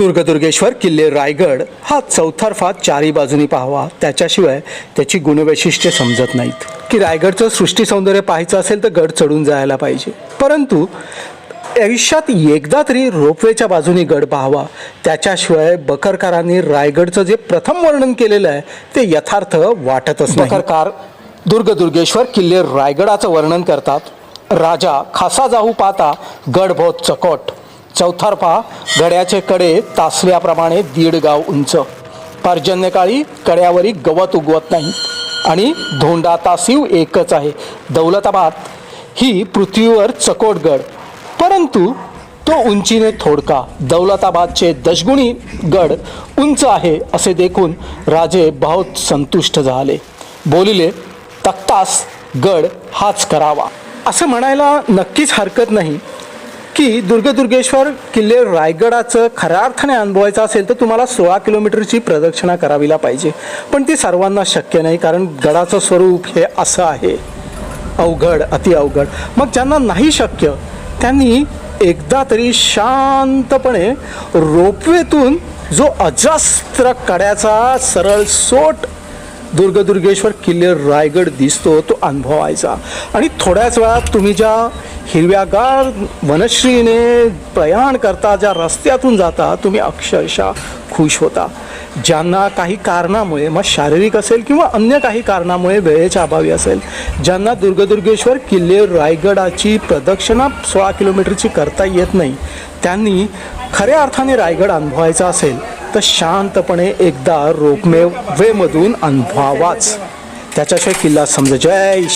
दुर्गदुर्गेश्वर किल्ले रायगड हा चौथरफा चारी बाजूनी पाहावा. त्याच्याशिवाय त्याची गुणवैशिष्ट्ये समजत नाहीत. की रायगडचं सृष्टी सौंदर्य पाहायचं असेल तर गड चढून जायला पाहिजे. परंतु आयुष्यात एकदा तरी रोपवेच्या बाजूनी गड पाहावा. त्याच्याशिवाय बकरकारांनी रायगडचं जे प्रथम वर्णन केलेलं आहे ते यथार्थ वाटतच नाही. बकरकार दुर्गदुर्गेश्वर किल्ले रायगडाचं वर्णन करतात. राजा खासा जाऊ पाहता गड बहुत चकोट. चौथारपा गड्याचे कडे तासल्याप्रमाणे दीड गाव उंच. पर्जन्यकाळी कड्यावरी गवत उगवत नाही आणि धोंडा तासीव एकच आहे. दौलताबाद ही पृथ्वीवर चकोट गड परंतु तो उंचीने थोडका. दौलताबादचे दशगुणी गड उंच आहे असे देखून राजे बहुत संतुष्ट झाले. बोलिले तक्तास गड हाच करावा. असं म्हणायला नक्कीच हरकत नाही. की दुर्गदुर्गेश्वर किल्ले रायगडाचं खऱ्या अर्थाने अनुभवायचं असेल तर तुम्हाला सोळा किलोमीटरची प्रदक्षिणा करावीला पाहिजे. पण ती सर्वांना शक्य नाही कारण गडाचं स्वरूप हे असं आहे. अवघड अति अवघड. मग ज्यांना नाही शक्य त्यांनी एकदा तरी शांतपणे रोपवेतून जो अजस्त्र कड्याचा सरळ सोट दुर्गदुर्गेश्वर किल्ले रायगड दिसतो तो अनुभवायचा. आणि थोड्याच वेळात तुम्ही ज्या हिरव्यागार वनश्रीने प्रयाण करता ज्या रस्त्यातून जाता तुम्ही अक्षरशः खुश होता. ज्यांना काही कारणामुळे मग शारीरिक असेल किंवा अन्य काही कारणामुळे वेळेच्या अभावी असेल ज्यांना दुर्गदुर्गेश्वर किल्ले रायगडाची प्रदक्षिणा सोळा किलोमीटरची करता येत नाही त्यांनी खऱ्या अर्थाने रायगड अनुभवायचा असेल तर शांतपणे एकदा रोपमे वेमधून अनुभवावाच. त्याच्याशिवाय किल्ला समज जय